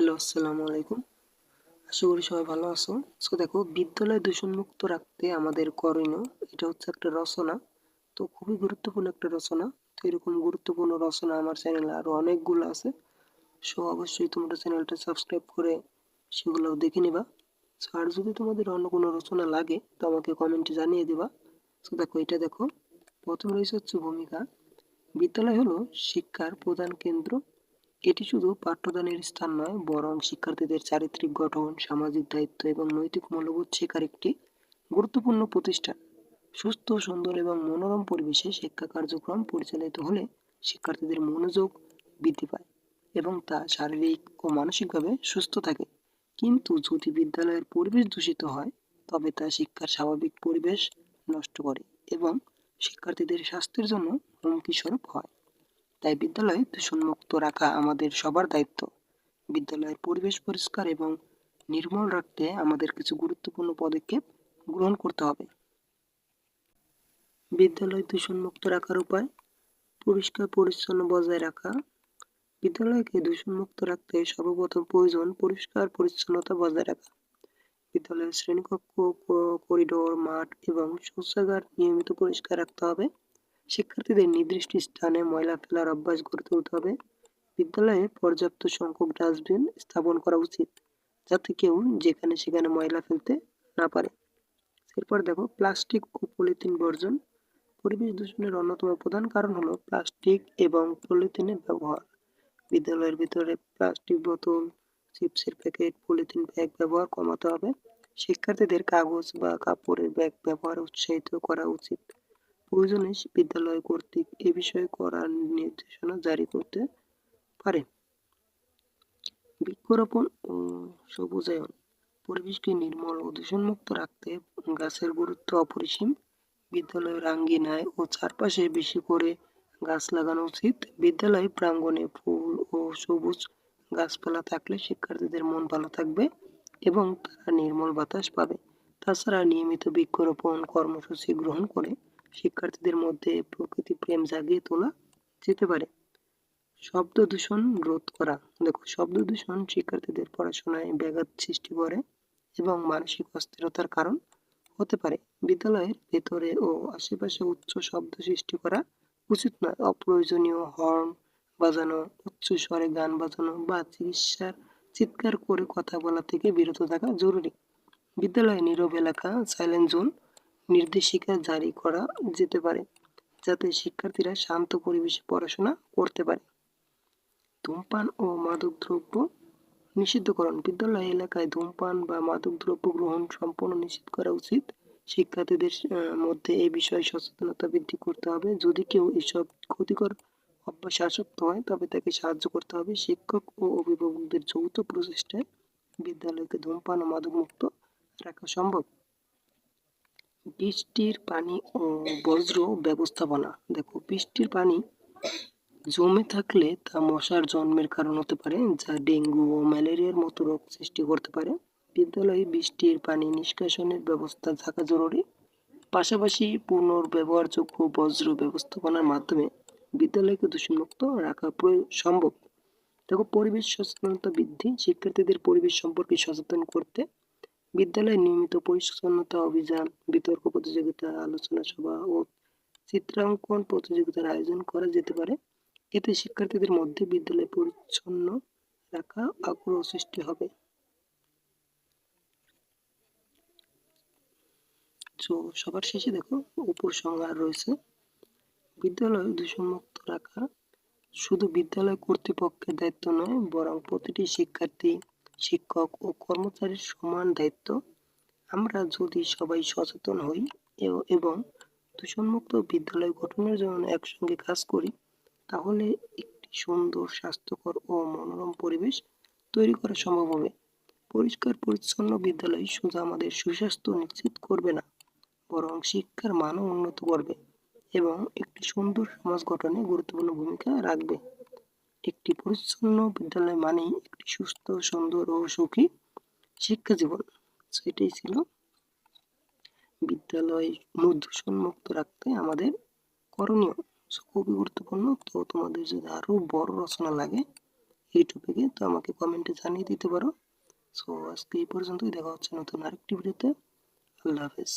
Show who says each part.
Speaker 1: Hello, আসসালামু আলাইকুম। আশা করি সবাই ভালো আছো। সো দেখো, বিদ্যালয় দূষণমুক্ত রাখতে আমাদের করণীয়, এটা হচ্ছে একটা রচনা। তো খুবই গুরুত্বপূর্ণ একটা রচনা। তো এরকম গুরুত্বপূর্ণ রচনা আমার চ্যানেলে আরও অনেকগুলো আছে। সো অবশ্যই তোমরা চ্যানেলটা সাবস্ক্রাইব করে সেগুলো দেখে নিবা। সো আর যদি তোমাদের অন্য কোনো রচনা লাগে, তো আমাকে কমেন্টে জানিয়ে দিবা। সো দেখো, এটা দেখো। প্রথম রয়েছে হচ্ছে ভূমিকা। বিদ্যালয় হলো শিক্ষার প্রধান কেন্দ্র। এটি শুধু পাঠ্যদানের স্থান নয়, বরং শিক্ষার্থীদের চারিত্রিক গঠন, সামাজিক দায়িত্ব এবং নৈতিক মূল্যবোধ শেখার একটি গুরুত্বপূর্ণ প্রতিষ্ঠান। সুস্থ, সুন্দর এবং মনোরম পরিবেশে শিক্ষা কার্যক্রম পরিচালিত হলে শিক্ষার্থীদের মনোযোগ বৃদ্ধি পায় এবং তা শারীরিক ও মানসিকভাবে সুস্থ থাকে। কিন্তু যদি বিদ্যালয়ের পরিবেশ দূষিত হয়, তবে তা শিক্ষার স্বাভাবিক পরিবেশ নষ্ট করে এবং শিক্ষার্থীদের স্বাস্থ্যের জন্য হুমকি স্বরূপ হয়। তাই বিদ্যালয় দূষণমুক্ত রাখা আমাদের সবার দায়িত্ব। বিদ্যালয়ের পরিবেশ পরিষ্কার এবং নির্মল রাখতে আমাদের কিছু গুরুত্বপূর্ণ পদক্ষেপ গ্রহণ করতে হবে। বিদ্যালয় দূষণমুক্ত রাখার উপায়, পরিষ্কার পরিচ্ছন্ন বজায় রাখা। বিদ্যালয়কে দূষণমুক্ত রাখতে সর্বপ্রথম প্রয়োজন পরিষ্কার পরিচ্ছন্নতা বজায় রাখা। বিদ্যালয়ের শ্রেণীকক্ষ করিডোর, মাঠ এবং শৌচাগার নিয়মিত পরিষ্কার রাখতে হবে। শিক্ষার্থীদের নির্দিষ্ট স্থানে ময়লা ফেলার অভ্যাস গড়ে তুলতে হবে। বিদ্যালয়ে পর্যাপ্ত সংখ্যক ডাস্টবিন স্থাপন করা উচিত, যাতে কেউ যেখানে সেখানে ময়লা ফেলতে না পারে। এরপর দেখো, প্লাস্টিক ও পলিথিন বর্জন। পরিবেশ দূষণের অন্যতম প্রধান কারণ হলো প্লাস্টিক এবং পলিথিনের ব্যবহার। বিদ্যালয়ের ভিতরে প্লাস্টিক বোতল, চিপসের প্যাকেট, পলিথিন ব্যাগ ব্যবহার কমাতে হবে। শিক্ষার্থীদের কাগজ বা কাপড়ের ব্যাগ ব্যবহার উৎসাহিত করা উচিত। প্রয়োজনে বিদ্যালয় কর্তৃক এ বিষয়ে করার নির্দেশনা জারি করতে পারে। বৃক্ষরোপণ ও সবুজায়ন, পরিবেশকে নির্মল ও দূষণমুক্ত রাখতে গাছের গুরুত্ব অপরিসীম। বিদ্যালয়ের আঙ্গিনায় ও চারপাশে বেশি করে গাছ লাগানো উচিত। বিদ্যালয় প্রাঙ্গণে ফুল ও সবুজ গাছপালা থাকলে শিক্ষার্থীদের মন ভালো থাকবে এবং তারা নির্মল বাতাস পাবে। তাছাড়া নিয়মিত বৃক্ষরোপণ কর্মসূচি গ্রহণ করে শিক্ষার্থীদের মধ্যে প্রকৃতি প্রেম জাগিয়ে তোলা যেতে পারে। শব্দ দূষণ রোধ করা। দেখো, শব্দ দূষণ শিক্ষার্থীদের পড়াশোনায় ব্যাঘাত সৃষ্টি করে এবং মানসিক অস্থিরতার কারণ হতে পারে। বিদ্যালয়ের ভেতরে ও আশেপাশে উচ্চ শব্দ সৃষ্টি করা উচিত নয়। অপ্রয়োজনীয় হর্ন বাজানো, উচ্চ স্বরে গান বাজানো বা চিকিৎসার চিৎকার করে কথা বলা থেকে বিরত থাকা জরুরি। বিদ্যালয়ে নীরব এলাকা সাইলেন্ট জোন নির্দেশিকা জারি করা যেতে পারে, যাতে শিক্ষার্থীরা শান্ত পরিবেশে পড়াশোনা করতে পারে। ধূমপান ও মাদকদ্রব্য নিষিদ্ধকরণ। বিদ্যালয় এলাকায় ধূমপান বা মাদকদ্রব্য গ্রহণ সম্পূর্ণ নিষিদ্ধ করা উচিত। শিক্ষার্থীদের মধ্যে এই বিষয়ে সচেতনতা বৃদ্ধি করতে হবে। যদি কেউ এসব ক্ষতিকর অভ্যাসে আসক্ত হয়, তবে তাকে সাহায্য করতে হবে। শিক্ষক ও অভিভাবকদের যৌথ প্রচেষ্টায় বিদ্যালয়কে ধূমপান ও মাদকমুক্ত রাখা সম্ভব। বৃষ্টির পানি ও বজ্র ব্যবস্থাপনা। দেখো, বৃষ্টির পানি জমে থাকলে তা মশার জন্মের কারণ হতে পারে, যা ডেঙ্গু ও ম্যালেরিয়ার মতো রোগ সৃষ্টি করতে পারে। বিদ্যালয়ে বৃষ্টির পানি নিষ্কাশনের ব্যবস্থা থাকা জরুরি। পাশাপাশি পুনর্ব্যবহারযোগ্য বজ্র ব্যবস্থাপনার মাধ্যমে বিদ্যালয়কে দূষণমুক্ত রাখা সম্ভব। দেখো, পরিবেশ সচেতনতা বৃদ্ধি, শিক্ষার্থীদের পরিবেশ সম্পর্কে সচেতন করতে বিদ্যালয়ে নিয়মিত পরিচ্ছন্নতা অভিযান, বিতর্ক প্রতিযোগিতা, আলোচনা সভা ও চিত্রাঙ্কন প্রতিযোগিতার আয়োজন করা যেতে পারে। এতে শিক্ষার্থীদের মধ্যে বিদ্যালয় পরিচ্ছন্ন রাখা আগ্রহ সৃষ্টি হবে। তো সবার শেষে দেখো উপসংহার রয়েছে। বিদ্যালয় দূষণমুক্ত রাখা শুধু বিদ্যালয় কর্তৃপক্ষের দায়িত্ব নয়, বরং প্রতিটি শিক্ষার্থী শিক্ষক ও কর্মচারীর সমান দায়িত্ব। আমরা যদি সবাই সচেতন হই এবং দূষণমুক্ত বিদ্যালয় গঠনের জন্য একসঙ্গে কাজ করি, তাহলে একটি সুন্দর, স্বাস্থ্যকর ও মনোরম পরিবেশ তৈরি করা সম্ভব হবে। পরিষ্কার, পরিচ্ছন্ন বিদ্যালয় শুধু আমাদের সুস্বাস্থ্য নিশ্চিত করবে না, বরং শিক্ষার মানও উন্নত করবে এবং একটি সুন্দর সমাজ গঠনে গুরুত্বপূর্ণ ভূমিকা রাখবে। একটি পরিচ্ছন্ন বিদ্যালয় মানেই একটি সুস্থ, সুন্দর ও সুখী শিক্ষা জীবন। সেটাই ছিল বিদ্যালয় দূষণ মুক্ত রাখতে আমাদের করণীয়। খুবই গুরুত্বপূর্ণ। তো তোমাদের যদি আরও বড় রচনা লাগে এই টপিকে তো আমাকে কমেন্টে জানিয়ে দিতে পারো। সো আজকে এই পর্যন্তই। দেখা হচ্ছে নতুন আরেকটি ভিডিওতে আল্লাহ হাফেজ।